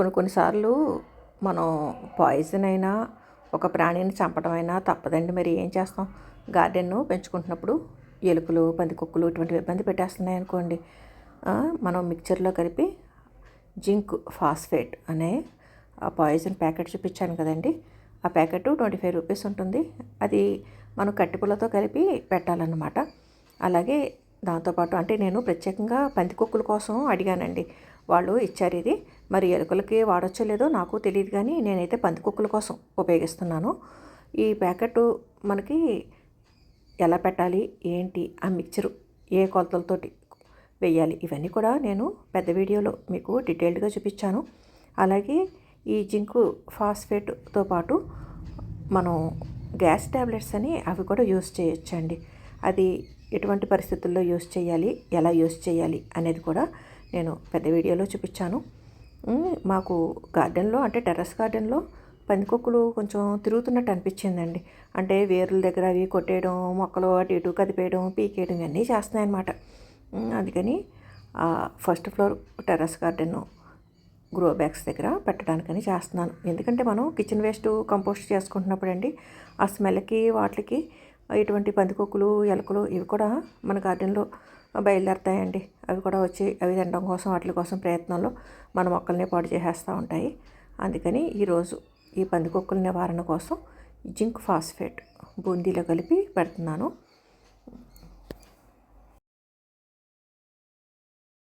కొన్ని కొన్నిసార్లు మనం పాయిజన్ అయినా ఒక ప్రాణిని చంపడం అయినా తప్పదండి. మరి ఏం చేస్తాం? గార్డెన్ను పెంచుకుంటున్నప్పుడు ఎలుకలు పందికొక్కులు ఇటువంటివి ఇబ్బంది పెట్టేస్తున్నాయి అనుకోండి. మనం మిక్చర్లో కలిపి జింక్ ఫాస్ఫేట్ అనే ఆ పాయిజన్ ప్యాకెట్ చూపించాను కదండి. ఆ ప్యాకెట్ ట్వంటీ ఫైవ్ రూపీస్ ఉంటుంది. అది మనం కట్టిపుల్లతో కలిపి పెట్టాలన్నమాట. అలాగే దాంతోపాటు అంటే నేను ప్రత్యేకంగా పందికొక్కుల కోసం అడిగానండి. వాళ్ళు ఇచ్చారు ఇది. మరి ఎలుకలకి వాడచ్చో లేదో నాకు తెలియదు కానీ నేనైతే పందికొక్కుల కోసం ఉపయోగిస్తున్నాను. ఈ ప్యాకెట్ మనకి ఎలా పెట్టాలి ఏంటి ఆ మిక్చరు ఏ కొలతలతోటి వేయాలి ఇవన్నీ కూడా నేను పెద్ద వీడియోలో మీకు డీటెయిల్డ్గా చూపించాను అలాగే ఈ జింకు ఫాస్ఫేట్తో పాటు మనం గ్యాస్ ట్యాబ్లెట్స్ అని అవి కూడా యూస్ చేయొచ్చండి. అది ఎటువంటి పరిస్థితుల్లో యూస్ చేయాలి ఎలా యూస్ చేయాలి అనేది కూడా నేను పెద్ద వీడియోలో చూపించాను మాకు గార్డెన్లో అంటే టెర్రస్ గార్డెన్లో పందికొక్కులు కొంచెం తిరుగుతున్నట్టు అనిపించిందండి. అంటే వేర్ల దగ్గర అవి కొట్టేయడం మొక్కలు అటు ఇటు కదిపేయడం పీకేయడం ఇవన్నీ చేస్తున్నాయన్నమాట. అందుకని first floor terrace garden grow bags దగ్గర పెట్టడానికని చేస్తున్నాను. ఎందుకంటే మనం కిచెన్ వేస్ట్ కంపోస్ట్ చేసుకుంటున్నప్పుడు అండి ఆ స్మెల్కి వాటికి ఇటువంటి పందికొక్కులు ఎలకలు ఇవి కూడా మన గార్డెన్లో బయలుదేరుతాయండి. అవి కూడా వచ్చి అవి తినడం కోసం వాటి కోసం ప్రయత్నంలో మన మొక్కల్ని పాడు చేసేస్తూ ఉంటాయి. అందుకని ఈరోజు ఈ పందికొక్కుల నివారణ కోసం జింక్ ఫాస్ఫేట్ బూందీలో కలిపి పెడుతున్నాను.